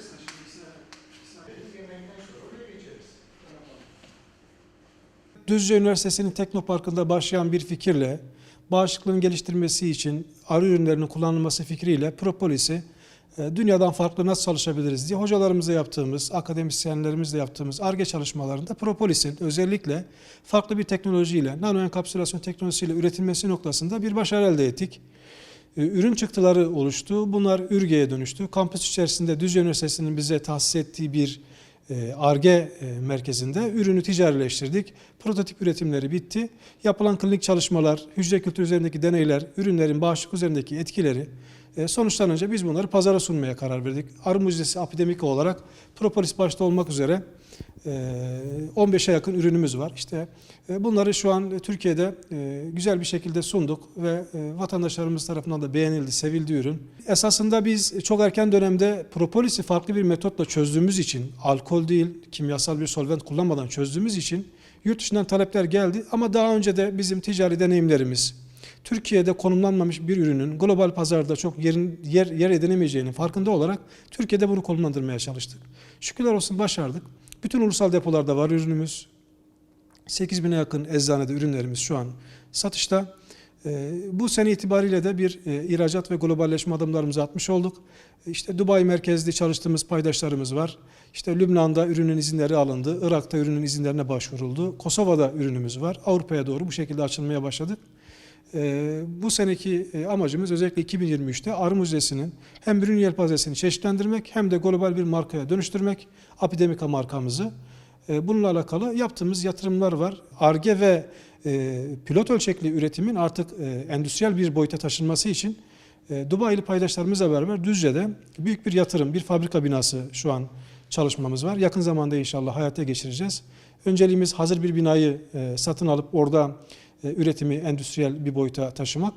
müzesine şimdi. Düzce Üniversitesi'nin Teknoparkı'nda başlayan bir fikirle bağışıklığın geliştirmesi için arı ürünlerinin kullanılması fikriyle Propolis'i e, dünyadan farklı nasıl çalışabiliriz diye hocalarımızla yaptığımız, akademisyenlerimizle yaptığımız ARGE çalışmalarında Propolis'in özellikle farklı bir teknolojiyle, nano enkapsülasyon teknolojisiyle üretilmesi noktasında bir başarı elde ettik. E, Ürün çıktıları oluştu. Bunlar ürgeye dönüştü. Kampüs içerisinde Düzce Üniversitesi'nin bize tahsis ettiği bir e, ARGE merkezinde ürünü ticarileştirdik. Prototip üretimleri bitti. Yapılan klinik çalışmalar, hücre kültürü üzerindeki deneyler, ürünlerin bağışıklık üzerindeki etkileri e, sonuçlanınca biz bunları pazara sunmaya karar verdik. Arı Müzesi Apidemika olarak propolis başta olmak üzere e, 15'e yakın ürünümüz var. İşte e, bunları şu an Türkiye'de e, güzel bir şekilde sunduk ve e, vatandaşlarımız tarafından da beğenildi, sevildi ürün. Esasında biz çok erken dönemde propolisi farklı bir metotla çözdüğümüz için, alkol değil, kimyasal bir solvent kullanmadan çözdüğümüz için yurt dışından talepler geldi. Ama daha önce de bizim ticari deneyimlerimiz, Türkiye'de konumlanmamış bir ürünün global pazarda çok yerin, yer, yer edinemeyeceğinin farkında olarak Türkiye'de bunu konumlandırmaya çalıştık. Şükürler olsun başardık. Bütün ulusal depolarda var ürünümüz. 8000'e yakın eczanede ürünlerimiz şu an satışta. Ee, bu sene itibariyle de bir e, ihracat ve globalleşme adımlarımızı atmış olduk. İşte Dubai merkezli çalıştığımız paydaşlarımız var. İşte Lübnan'da ürünün izinleri alındı. Irak'ta ürünün izinlerine başvuruldu. Kosova'da ürünümüz var. Avrupa'ya doğru bu şekilde açılmaya başladık. Ee, bu seneki e, amacımız özellikle 2023'te Arı Müzesi'nin hem ürün yelpazesini çeşitlendirmek hem de global bir markaya dönüştürmek. Apidemika markamızı. Ee, bununla alakalı yaptığımız yatırımlar var. ARGE ve e, pilot ölçekli üretimin artık e, endüstriyel bir boyuta taşınması için e, Dubai'li paydaşlarımızla beraber Düzce'de büyük bir yatırım, bir fabrika binası şu an çalışmamız var. Yakın zamanda inşallah hayata geçireceğiz. Önceliğimiz hazır bir binayı satın alıp orada üretimi endüstriyel bir boyuta taşımak.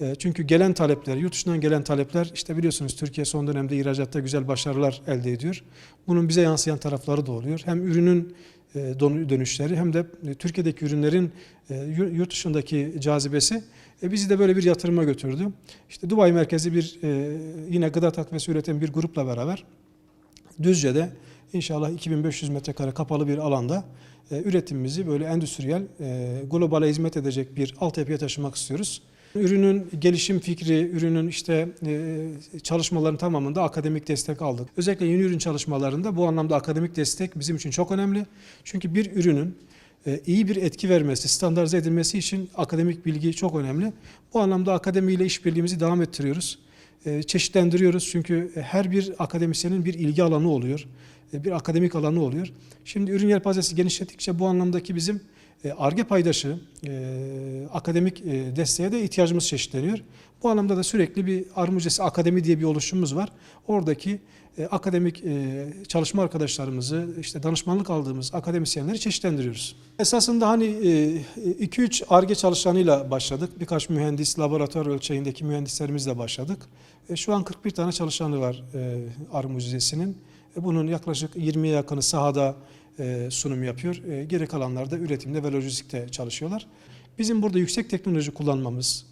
E, Çünkü gelen talepler, yurt dışından gelen talepler işte biliyorsunuz Türkiye son dönemde ihracatta güzel başarılar elde ediyor. Bunun bize yansıyan tarafları da oluyor. Hem ürünün e, dönüşleri hem de e, Türkiye'deki ürünlerin e, yur- yurt dışındaki cazibesi e, bizi de böyle bir yatırıma götürdü. İşte Dubai merkezi bir e, yine gıda takviyesi üreten bir grupla beraber Düzce'de inşallah 2500 metrekare kapalı bir alanda e, üretimimizi böyle endüstriyel, e, globale hizmet edecek bir altyapıya taşımak istiyoruz. Ürünün gelişim fikri, ürünün işte e, çalışmaların tamamında akademik destek aldık. Özellikle yeni ürün çalışmalarında bu anlamda akademik destek bizim için çok önemli. Çünkü bir ürünün e, iyi bir etki vermesi, standartize edilmesi için akademik bilgi çok önemli. Bu anlamda akademiyle işbirliğimizi devam ettiriyoruz. E, Çeşitlendiriyoruz çünkü her bir akademisyenin bir ilgi alanı oluyor. e, Bir akademik alanı oluyor. Şimdi ürün yelpazesi genişlettikçe bu anlamdaki bizim e, ARGE paydaşı, e, akademik e, desteğe de ihtiyacımız çeşitleniyor. Bu anlamda da sürekli bir Arı Müzesi Akademi diye bir oluşumumuz var. Oradaki e, akademik e, çalışma arkadaşlarımızı, işte danışmanlık aldığımız akademisyenleri çeşitlendiriyoruz. Esasında hani 2-3 ARGE çalışanıyla başladık. Birkaç mühendis, laboratuvar ölçeğindeki mühendislerimizle başladık. E, Şu an 41 tane çalışanı var e. E, Bunun yaklaşık 20'ye yakını sahada e, sunum yapıyor. E, Geri kalanlar da üretimde ve lojistikte çalışıyorlar. Bizim burada yüksek teknoloji kullanmamız,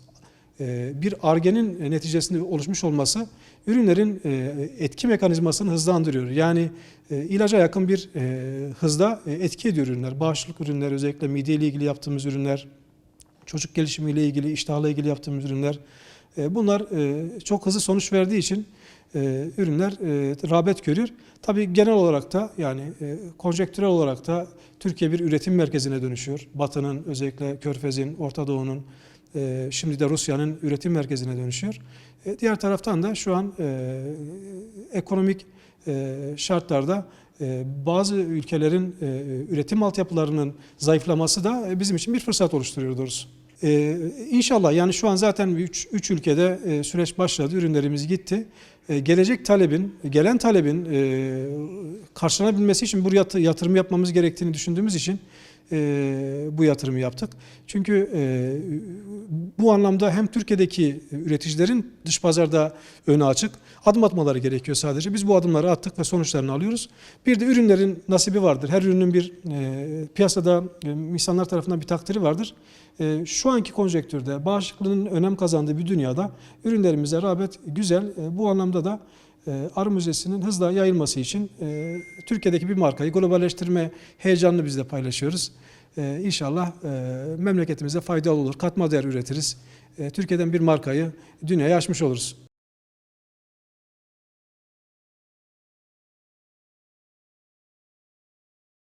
e, bir argenin neticesinde oluşmuş olması ürünlerin e, etki mekanizmasını hızlandırıyor. Yani e, ilaca yakın bir e, hızda e, etki ediyor ürünler. Bağışıklık ürünler, özellikle mide ile ilgili yaptığımız ürünler, çocuk gelişimiyle ilgili, iştahla ilgili yaptığımız ürünler. E, Bunlar e, çok hızlı sonuç verdiği için e, ürünler rağbet görüyor. Tabii genel olarak da yani konjektürel olarak da Türkiye bir üretim merkezine dönüşüyor. Batı'nın özellikle Körfez'in, Orta Doğu'nun şimdi de Rusya'nın üretim merkezine dönüşüyor. Diğer taraftan da şu an ekonomik şartlarda bazı ülkelerin üretim altyapılarının zayıflaması da bizim için bir fırsat oluşturuyor doğrusu. Ee, inşallah yani şu an zaten 3 ülkede e, süreç başladı, ürünlerimiz gitti. E, gelecek talebin, gelen talebin e, karşılanabilmesi için buraya yat- yatırım yapmamız gerektiğini düşündüğümüz için e, bu yatırımı yaptık. Çünkü e, bu anlamda hem Türkiye'deki üreticilerin dış pazarda önü açık, adım atmaları gerekiyor sadece. Biz bu adımları attık ve sonuçlarını alıyoruz. Bir de ürünlerin nasibi vardır. Her ürünün bir e, piyasada e, insanlar tarafından bir takdiri vardır. E, şu anki konjektürde bağışıklığın önem kazandığı bir dünyada ürünlerimize rağbet güzel. E, bu anlamda da Arı Müzesi'nin hızla yayılması için e, Türkiye'deki bir markayı globalleştirme heyecanını biz de paylaşıyoruz. E, İnşallah e, memleketimize faydalı olur, katma değer üretiriz. E, Türkiye'den bir markayı dünyaya açmış oluruz.